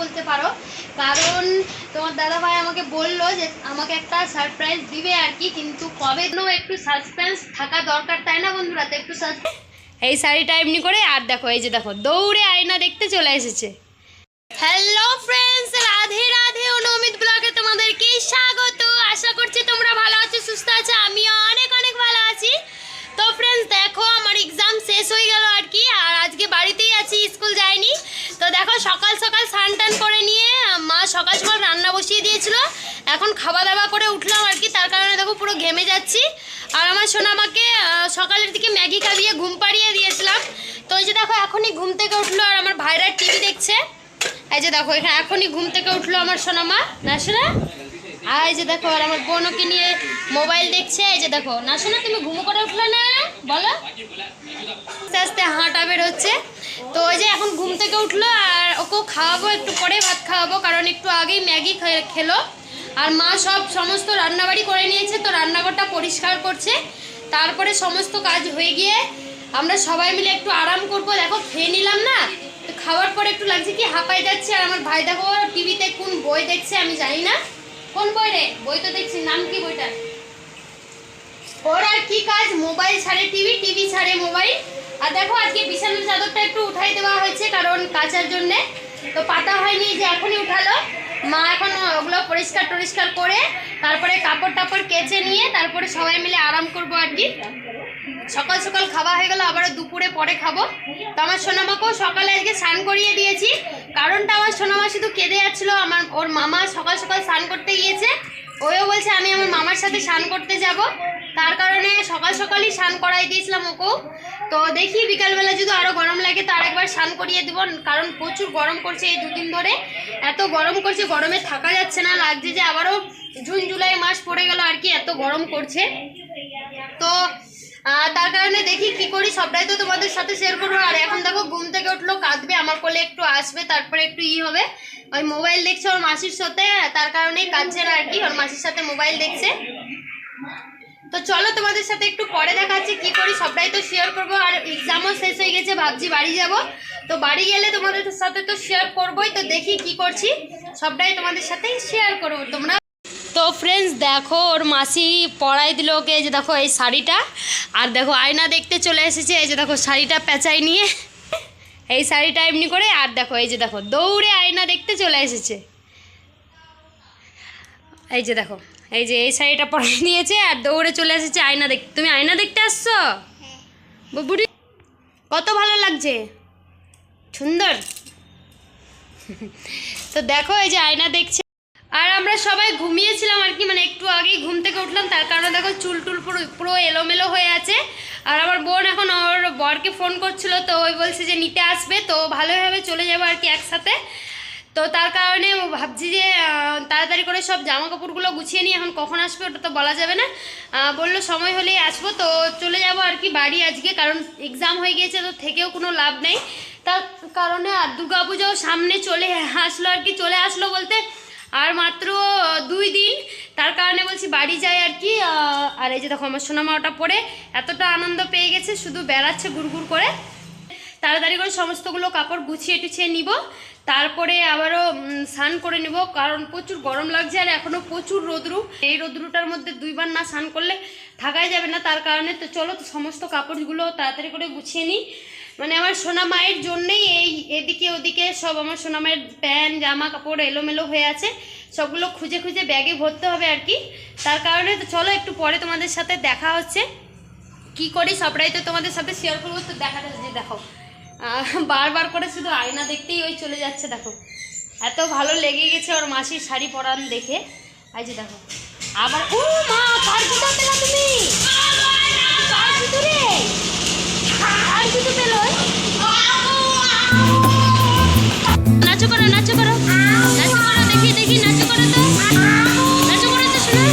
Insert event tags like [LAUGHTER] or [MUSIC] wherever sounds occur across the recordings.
বলতে পারো। কারণ তোমার দাদা ভাই আমাকে বলল যে আমাকে একটা সারপ্রাইজ দিবে আর কি কিন্তু কবে একটু সাসপেন্স থাকা দরকার তাই না বন্ধুরা? তো একটু এই শাড়িটা এমনি করে আর দেখো এই যে দেখো দৌড়ে আয়না দেখতে চলে এসেছে। হ্যালো ফ্রেন্ডস রাধে রাধে অনুমিত ব্লগে তোমাদেরকে স্বাগত। আশা করছি তোমরা ভালো আছো সুস্থ আছো আমিও অনেক অনেক ভালো আছি। তো ফ্রেন্ডস দেখো আমার এক্সাম শেষ হয়ে গেল আর কি আর আজকে বাড়িতেই আছি স্কুল যাইনি তো দেখো, সকাল সকাল স্নান টান করে নিয়ে মা সকাল সকাল রান্না বসিয়ে দিয়েছিল। এখন খাওয়া দাওয়া করে উঠলাম আর কি, তার কারণে দেখো পুরো ঘেমে যাচ্ছি। আর আমার সোনা আমাকে সকালের দিকে ম্যাগি খাবিয়ে ঘুম পাড়িয়ে দিয়েছিলাম। তো ওই যে দেখো, এখনই ঘুম থেকে উঠল আর আমার ভাইরা টিভি দেখছে। এই যে দেখো, এখানে এখনই ঘুম থেকে উঠল আমার সোনামা না শোনা আর এই যে দেখো, আর আমার বোনকে নিয়ে মোবাইল দেখছে, এই যে দেখো। না শোনা তুমি ঘুমো করে উঠলে না? বলো। আস্তে আস্তে হাঁটা বের হচ্ছে। তো ওই যে এখন ঘুম থেকে উঠল, আর ওকেও খাওয়াবো একটু পরে, ভাত খাওয়াবো, কারণ একটু আগেই ম্যাগি খেলো। আর মা সব সমস্ত রান্নাবাড়ি করে নিয়েছে, তো রান্নাঘরটা পরিষ্কার করছে। তারপরে সমস্ত কাজ হয়ে গিয়ে আমরা সবাই মিলে একটু আরাম করব। দেখো, খেয়ে নিলাম না? খাওয়ার পরে একটু লাগছে কি হাঁপাই যাচ্ছে আর আমার ভাই দেখো টিভিতে কোন বই দেখছে আমি জানি না। কোন বই রে? বই তো দেখছি, নাম কি বইটা? ওর আর কি কাজ? মোবাইল ছাড়ে টিভি টিভি ছাড়ে মোবাইল। আর দেখো, আজকে বিছানার চাদরটা একটু উঠাই দেওয়া হয়েছে কারণ কাচার জন্য। তো পাতা হয়নি যে এখনই উঠালো। মা এখন ওগুলো পরিষ্কার টরিষ্কার করে, তারপরে কাপড় টাপড় কেচে নিয়ে তারপরে সবাই মিলে আরাম করব আর কি। সকাল সকাল খাওয়া হয়ে গেল আবার দুপুরে পরে খাব। তো আমার সোনামাকেও সকালে আজকে স্নান করিয়ে দিয়েছি। কারণটা আমার সোনামা শুধু কেঁদে যাচ্ছিল, আমার ওর মামা সকাল সকাল স্নান করতে গিয়েছে। ওও বলছে, আমি আমার মামার সাথে স্নান করতে যাব। তার কারণে সকাল সকালই স্নান করাই দিয়েছিলাম ওকেও। তো দেখি বিকালবেলা যদি আরও গরম লাগে তো আরেকবার স্নান করিয়ে দেবো। কারণ প্রচুর গরম করছে এই দুদিন ধরে। এত গরম করছে গরমে থাকা যাচ্ছে না, লাগছে যে আবারও জুন, জুলাই মাস পড়ে গেল আর কি, এত গরম করছে তো তার কারণে দেখি কি করি, সবটাই তো তোমাদের সাথে শেয়ার করব। আর এখন দেখো, ঘুম থেকে উঠল, কাঁদবে, আমার কোলে একটু আসবে, তারপরে একটু ই হবে। ওই মোবাইল দেখছে ওর মাসির সাথে, তার কারণেই কাঁদছে না আর কি, ওর মাসির সাথে মোবাইল দেখছে। তো চলো তোমাদের সাথে একটু পরে দেখাচ্ছি, কি করি, সবটাই তো শেয়ার করব। আর এক্সামও শেষ হয়ে গেছে, ভাবছি বাড়ি যাব। তো বাড়ি গেলে তোমাদের সাথে তো শেয়ার করবোই, তো দেখি কি করছি, সবটাই তোমাদের সাথে শেয়ার করব। তোমরা তো ফ্রেন্ডস দেখো ওর মাসি পড়াই দিল ওকে এই যে দেখো এই শাড়িটা। আর দেখো আয়না দেখতে চলে এসেছে এই যে দেখো শাড়িটা পেঁচাই নিয়ে। এই শাড়িটা এমনি করে আর দেখো এই যে দেখো দৌড়ে আয়না দেখতে চলে এসেছে। এই যে দেখো এই যে এই শাড়িটা পরাই নিয়েছে আর দৌড়ে চলে এসেছে আয়না দেখ তুমি আয়না দেখতে আসছো? বুবুরি কত ভালো লাগছে? সুন্দর। তো দেখো এই যে আয়না দেখছে। আর আমরা সবাই ঘুমিয়েছিলাম আর কি মানে একটু আগেই ঘুম থেকে উঠলাম, তার কারণে দেখো চুল টুল পুরো পুরো এলোমেলো হয়ে আছে। আর আমার বোন এখন ওর বরকে ফোন করছিল, তো ওই বলছে যে নিতে আসবে, তো ভালোভাবে চলে যাব আর কি একসাথে। তো তার কারণে ভাবছি যে তাড়াতাড়ি করে সব জামা কাপড়গুলো গুছিয়ে নিই এখন কখন আসবে ওটা তো বলা যাবে না। বলল সময় হলেই আসব, তো চলে যাব আর কি বাড়ি আজকে, কারণ এক্সাম হয়ে গিয়েছে, তো থেকেও কোনো লাভ নেই। তার কারণে আর দুর্গাপূজাও সামনে চলে আসলো আর কি, চলে আসলো বলতে আর মাত্র দুই দিন। তার কারণে বলছি বাড়ি যাই আর কি আর এই যে দেখো আমার সোনামা ওটা পরে এতটা আনন্দ পেয়ে গেছে, শুধু বেড়াচ্ছে গুড়গুড় করে। তাড়াতাড়ি করে সমস্তগুলো কাপড় গুছিয়ে টুছিয়ে নিব। তারপরে আবারও স্নান করে নিব, কারণ প্রচুর গরম লাগছে আর এখনও প্রচুর রোদ্রু। এই রোদ্রুটার মধ্যে দুইবার না স্নান করলে থাকাই যাবে না, তার কারণে তো চলো তো সমস্ত কাপড়গুলো তাড়াতাড়ি করে গুছিয়ে নিই। মানে আমার সোনা মায়ের জন্যেই এই এদিকে ওদিকে সব আমার সোনা মায়ের প্যান্ট, জামা কাপড় এলোমেলো হয়ে আছে। সবগুলো খুঁজে খুঁজে ব্যাগে ভরতে হবে আর কি। তার কারণে তো চলো একটু পরে তোমাদের সাথে দেখা হচ্ছে। কি করি সবটাই তো তোমাদের সাথে শেয়ার করব, তো দেখাটা যে দেখো। বারবার করে শুধু আয়না দেখতেই ওই চলে যাচ্ছে, দেখো। এত ভালো লেগে গেছে ওর মাসির শাড়ি পরান দেখে। যে দেখো। আবার ও মা পেলা তুমি? কার জুতো পেল নাচো করো নাচো করো নাচো করো দেখি দেখি নাচো করো তো নাচো করো তো শোনো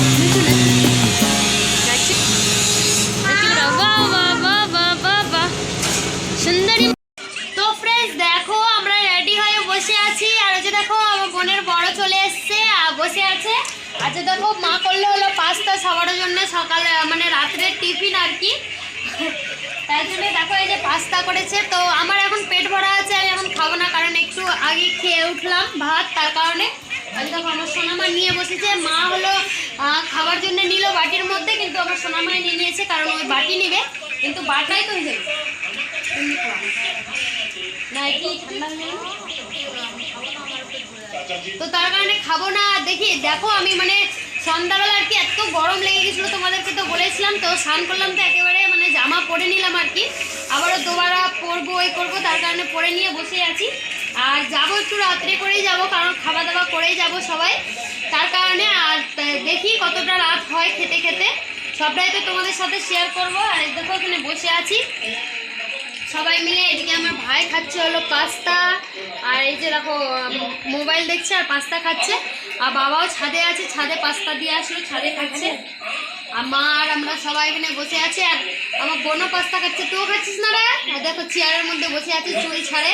সুন্দরী তো ফ্রেন্ডস দেখো, আমরা রেডি হয়ে বসে আছি। আর যে দেখো, আমার বোনের বড় চলে এসছে আর বসে আছে। আচ্ছা দেখো, মা করলে হলো পাস্তা সবার জন্য সকালে মানে রাত্রের টিফিন আর কি। তাই জন্য দেখো এই যে পাস্তা করেছে। তো আমার এখন পেট ভরা আছে, আমি এখন খাব না, কারণ একটু আগে খেয়ে উঠলাম ভাত, তার কারণে আমি দেখো আমার সোনামা নিয়ে বসেছে। মা হলো খাবার জন্য নিল বাটির মধ্যে, কিন্তু আমার সোনামাই নিয়ে নিয়েছে, কারণ ওই বাটি নিবে। কিন্তু বাটাই তো হয়ে তো তার কারণে খাব না। দেখি, দেখো আমি মানে সন্ধ্যাবেলা আর কি এত গরম লেগে গেছিল তোমাদেরকে তো বলেছিলাম, তো স্নান করলাম তো একেবারে মানে জামা পরে নিলাম আর কি। আবারও দুবারা পরবো, ওই করব, তার কারণে পরে নিয়ে বসে আছি। আর যাব একটু রাত্রে করেই যাব, কারণ খাওয়া দাওয়া করেই যাব সবাই। তার কারণে আর দেখি কতটা রাত হয় খেতে খেতে। সবটাই তো তোমাদের সাথে শেয়ার করব। আর দেখো, এখানে বসে আছি। সবাই মিলে এদিকে আমার ভাই খাচ্ছে হলো পাস্তা। আর এই যে দেখো মোবাইল দেখছে আর পাস্তা খাচ্ছে। আর বাবাও ছাদে আছে, ছাদে পাস্তা দিয়ে আসলো, ছাদে খাচ্ছে। আমার আমরা সবাই এখানে বসে আছি, আর আমার বোনও পাস্তা খাচ্ছে। তুইও খাচ্ছিস না রে? দেখো, চেয়ারের মধ্যে বসে আছি, চুল ছাড়ে।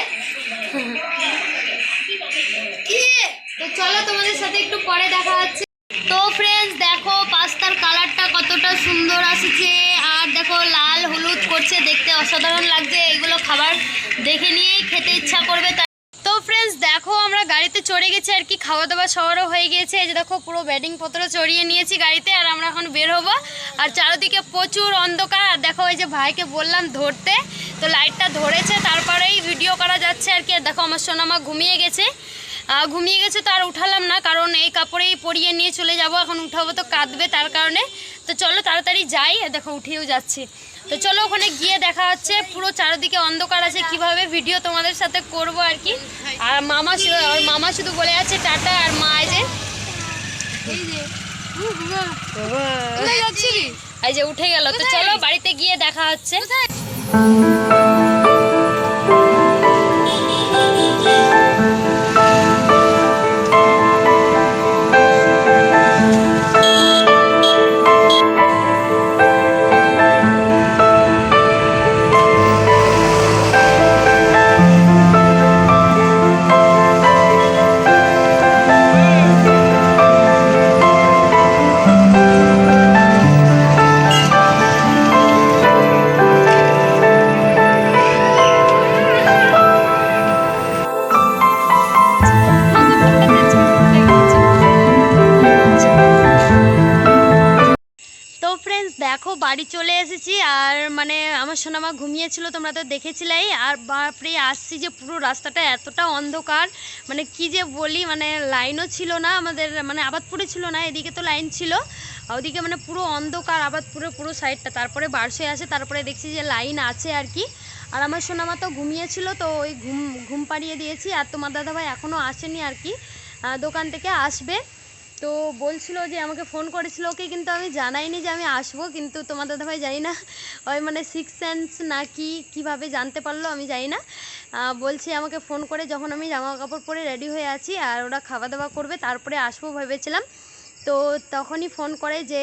তো চলো তোমাদের সাথে একটু পরে দেখা হচ্ছে। তো ফ্রেন্ডস দেখো, পাস্তার কালারটা কতটা সুন্দর আসছে। আর দেখো, লাল, হলুদ করছে, দেখতে অসাধারণ লাগছে। এগুলো খাবার দেখে নিয়েই খেতে ইচ্ছা করবে ফ্রেন্ডস দেখো, আমরা গাড়িতে চড়ে গেছি আর কি খাওয়া দাওয়া সবারও হয়ে গিয়েছে। এই যে দেখো, পুরো ব্যাডিং পত্র চড়িয়ে নিয়েছি গাড়িতে আর আমরা এখন বের হব। আর চারিদিকে প্রচুর অন্ধকার। আর দেখো, এই যে ভাইকে বললাম ধরতে। তো লাইটটা ধরেছে, তারপরেই ভিডিও করা যাচ্ছে আর কি। আর দেখো, আমার সোনামা ঘুমিয়ে গেছে। ঘুমিয়ে গেছে তো আর উঠালাম না, কারণ এই কাপড়েই পরিয়ে নিয়ে চলে যাব। এখন উঠাবো তো কাঁদবে তার কারণে। তো চলো তাড়াতাড়ি যাই। আর দেখো, উঠেও যাচ্ছি। তো চলো ওখানে গিয়ে দেখা হচ্ছে। পুরো চারিদিকে অন্ধকার আছে কীভাবে ভিডিও তোমাদের সাথে করব আর কি। আর মামা মামা শুধু বলে আছে টাটা। আর মা এই যে এই যে উঠে গেল। তো চলো বাড়িতে গিয়ে দেখা হচ্ছে। দেখো, বাড়ি চলে এসেছি আর মানে আমার সোনামা ঘুমিয়েছিল, তোমরা তো দেখেছিলাই। আর বাপরে, আসছি যে পুরো রাস্তাটা এতটা অন্ধকার মানে কি যে বলি মানে লাইনও ছিল না আমাদের মানে আবাদপুরে ছিল না, এদিকে তো লাইন ছিল। ওদিকে মানে পুরো অন্ধকার আবাদপুরে পুরো সাইডটা। তারপরে বারসে আসে, তারপরে দেখছি যে লাইন আছে আর কি। আর আমার সোনামা তো ঘুমিয়েছিল, তো ওই ঘুম ঘুম পাড়িয়ে দিয়েছি। আর তোমার দাদাভাই এখনও আসেনি আর কি। দোকান থেকে আসবে। তো বলছিল যে আমাকে ফোন করেছিল, ওকে কিন্তু আমি জানাইনি যে আমি আসব, কিন্তু তোমার দাদা ভাই জানি না, ওই মানে সিক্স সেন্স না কি, কীভাবে জানতে পারল আমি জানি না। বলছি বলছে আমাকে ফোন করে যখন আমি জামা কাপড় পরে রেডি হয়ে আছি আর ওরা খাওয়া দাওয়া করবে, তারপরে আসব ভেবেছিলাম। তো তখনই ফোন করে যে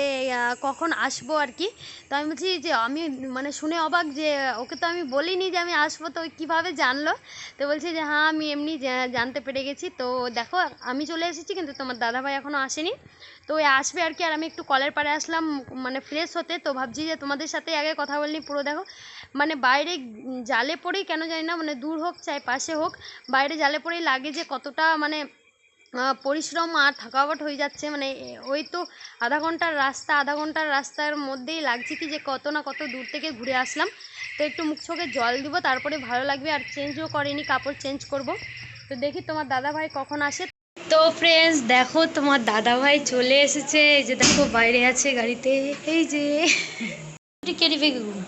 কখন আসব আর কি? তো আমি বলছি যে, আমি মানে শুনে অবাক যে, ওকে তো আমি বলিনি যে আমি আসব, তো কীভাবে জানলো? তো বলছে যে হ্যাঁ আমি এমনি জানতে পেরে গেছি। তো দেখো, আমি চলে এসেছি, কিন্তু তোমার দাদাভাই এখনও আসেনি। তো ওই আসবে আর কি, আর আমি একটু কলের পাড়ে আসলাম মানে ফ্রেশ হতে। তো ভাবছি যে, তোমাদের সাথে আগে কথা বলিনি পুরো দেখো। মানে বাইরে জালে পড়েই, কেন জানি না মানে দূর হোক, চাই পাশে হোক, বাইরে জালে পড়েই লাগে যে, কতটা মানে পরিশ্রম আর থাকাওয়াট হয়ে যাচ্ছে। মানে ওই তো আধা ঘণ্টার রাস্তা আধা ঘণ্টার রাস্তার মধ্যেই লাগছে কি যে কত না কত দূর থেকে ঘুরে আসলাম। তো একটু মুখ চোখে জল দিব তারপরে ভালো লাগবে। আর চেঞ্জও করিনি কাপড় চেঞ্জ করব। তো দেখি তোমার দাদা ভাই কখন আসে। তো ফ্রেন্ডস দেখো তোমার দাদা ভাই চলে এসেছে। এই যে দেখো বাইরে আছে গাড়িতে। এই যে। [LAUGHS] কেড়ে বেগুন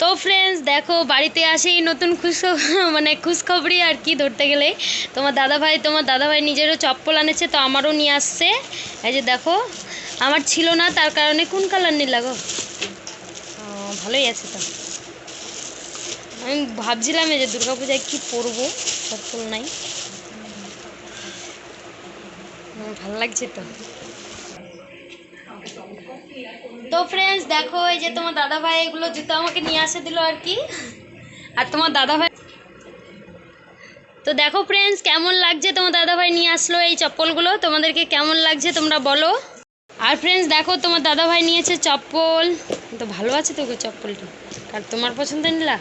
তো ফ্রেন্ডস দেখো বাড়িতে আসেই নতুন খুশ [LAUGHS] মানে খুশখবরি আর কি ধরতে গেলে। তোমার দাদা ভাই তোমার দাদা ভাই নিজেরও চপ্পল আনেছে তো আমারও নিয়ে আসছে। এই যে দেখো আমার ছিল না তার কারণে কোন কালার নিলা গো? ও, ভালোই আছে তো। আমি ভাবছিলাম এই যে দুর্গাপূজায় কি পরবো চপ্পল নাই। ভালো লাগছে তো। তো ফ্রেন্ডস দেখো এই যে তোমার দাদা ভাই এগুলো জুতো আমাকে নিয়ে আসে দিল আর কি। আর তোমার দাদা ভাই তো দেখো ফ্রেন্ডস কেমন লাগছে তোমার দাদা ভাই নিয়ে আসলো এই চপ্পলগুলো? তোমাদেরকে কেমন লাগছে তোমরা বলো। আর ফ্রেন্ডস দেখো তোমার দাদা ভাই নিয়েছে চপ্পল। তো ভালো আছে তো চপ্পলটা? আর তোমার পছন্দ নিলা?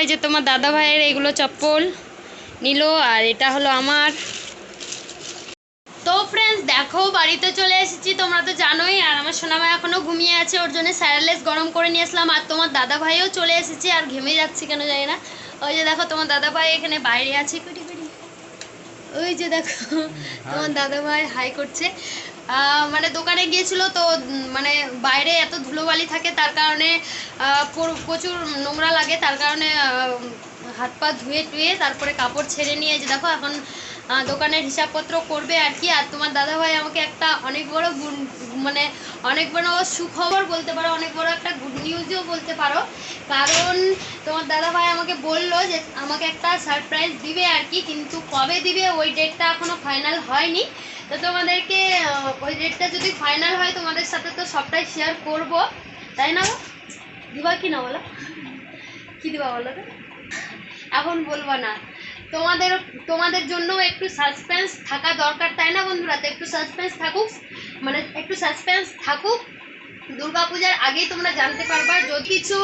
এই যে তোমার দাদা ভাইয়ের এগুলো চপ্পল নিল, আর এটা হলো আমার। তো ফ্রেন্ডস দেখো বাড়িতে চলে এসেছি তোমরা তো জানোই আর আমার সোনামা এখনও ঘুমিয়ে আছে ওর জন্য স্যারেলেস গরম করে নিয়ে আসলাম আর তোমার দাদা ভাইও চলে এসেছে আর ঘেমে যাচ্ছে কেন জানি না। ওই যে দেখো তোমার দাদা ভাই এখানে বাইরে আছে কুটি কুটি। ওই যে দেখো তোমার দাদা ভাই হাই করছে মানে দোকানে গিয়েছিল তো মানে বাইরে এত ধুলোবালি থাকে তার কারণে প্রচুর নোংরা লাগে তার কারণে হাত পা ধুয়ে টুয়ে তারপরে কাপড় ছেড়ে নিয়ে যে দেখো এখন দোকানের হিসাবপত্র করবে আর কি। আর তোমার দাদা ভাই আমাকে একটা অনেক বড় গুণ- মানে অনেক বড় সুখবর বলতে পারো, অনেক বড় একটা গুড নিউজও বলতে পারো। কারণ তোমার দাদা ভাই আমাকে বলল যে, আমাকে একটা সারপ্রাইজ দিবে আর কি, কিন্তু কবে দিবে ওই ডেটটা এখনও ফাইনাল হয়নি। তো তোমাদেরকে ওই ডেটটা যদি ফাইনাল হয়, তোমাদের সাথে তো সবটাই শেয়ার করব। তাই না? দিবা কি না বলো? কি দিবা বলো তো? এখন বলব না। তোমাদের তোমাদের জন্য একটু সাসপেন্স থাকা দরকার তাই না বন্ধুরা? তো একটু সাসপেন্স থাকুক মানে একটু সাসপেন্স থাকুক। দুর্গাপূজার আগেই তোমরা জানতে পারবা। যদি কিছু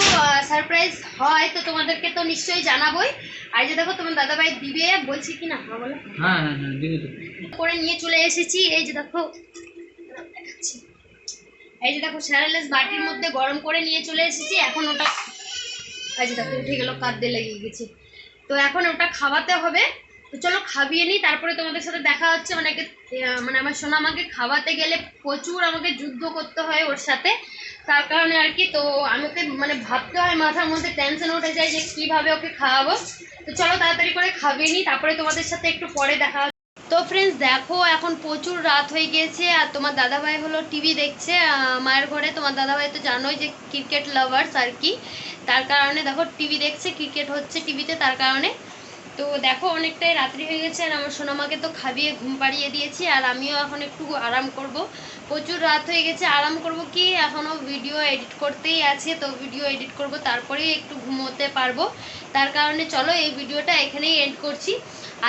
সারপ্রাইজ হয় তো তোমাদেরকে তো নিশ্চয়ই জানাবোই। আর যে দেখো তোমার দাদাভাই দিবে বলছি কি না হ্যাঁ বলো। হ্যাঁ হ্যাঁ হ্যাঁ তো। করে নিয়ে চলে এসেছি। এই যে দেখো। এই যে দেখো স্যারেলেস বাটির মধ্যে গরম করে নিয়ে চলে এসেছি। এখন ওটা এই যে দেখো উঠে গেল কাঁদতে লেগে গেছে। তো এখন ওটা খাওয়াতে হবে। তো চলো খাবিয়ে নিই তারপরে তোমাদের সাথে দেখা হচ্ছে। মানে মানে আমার সোনা আমাকে খাওয়াতে গেলে প্রচুর আমাকে যুদ্ধ করতে হয় ওর সাথে। তার কারণে আর কি, তো আমাকে মানে ভাবতে হয় মাথার মধ্যে টেনশন উঠে যায় যে কীভাবে ওকে খাওয়াবো। তো চলো তাড়াতাড়ি করে খাবিয়ে নিই তারপরে তোমাদের সাথে একটু পরে দেখা। তো ফ্রেন্ডস দেখো, এখন প্রচুর রাত হয়ে গিয়েছে আর তোমার দাদাভাই হলো টিভি দেখছে মায়ের ঘরে। তোমার দাদাভাই তো জানোই যে ক্রিকেট লাভার্স আর কি। তার কারণে দেখো টিভি দেখছে ক্রিকেট হচ্ছে টিভিতে তার কারণে তো দেখো, অনেকটাই রাত্রি হয়ে গেছে আর আমার সোনামাকে তো খাবিয়ে ঘুম পাড়িয়ে দিয়েছি আর আমিও এখন একটু আরাম করব। প্রচুর রাত হয়ে গেছে, আরাম করব কি? এখনও ভিডিও এডিট করতেই আছে, তো ভিডিও এডিট করব, তারপরেই একটু ঘুমোতে পারব। তার কারণে চলো এই ভিডিওটা এখানেই এন্ড করছি।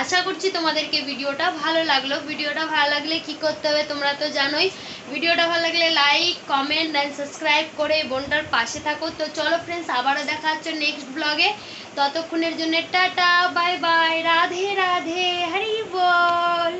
আশা করছি তোমাদেরকে ভিডিওটা ভালো লাগল। ভিডিওটা ভালো লাগলে কি করতে হবে তোমরা তো জানোই। ভিডিওটা ভালো লাগলে লাইক কমেন্ট অ্যান্ড সাবস্ক্রাইব করে বোনটার পাশে থাকো। তো চলো ফ্রেন্ডস আবারও দেখা হচ্ছে নেক্সট ব্লগে ততক্ষণের জন্য tata bye bye Radhe Radhe Hari বল।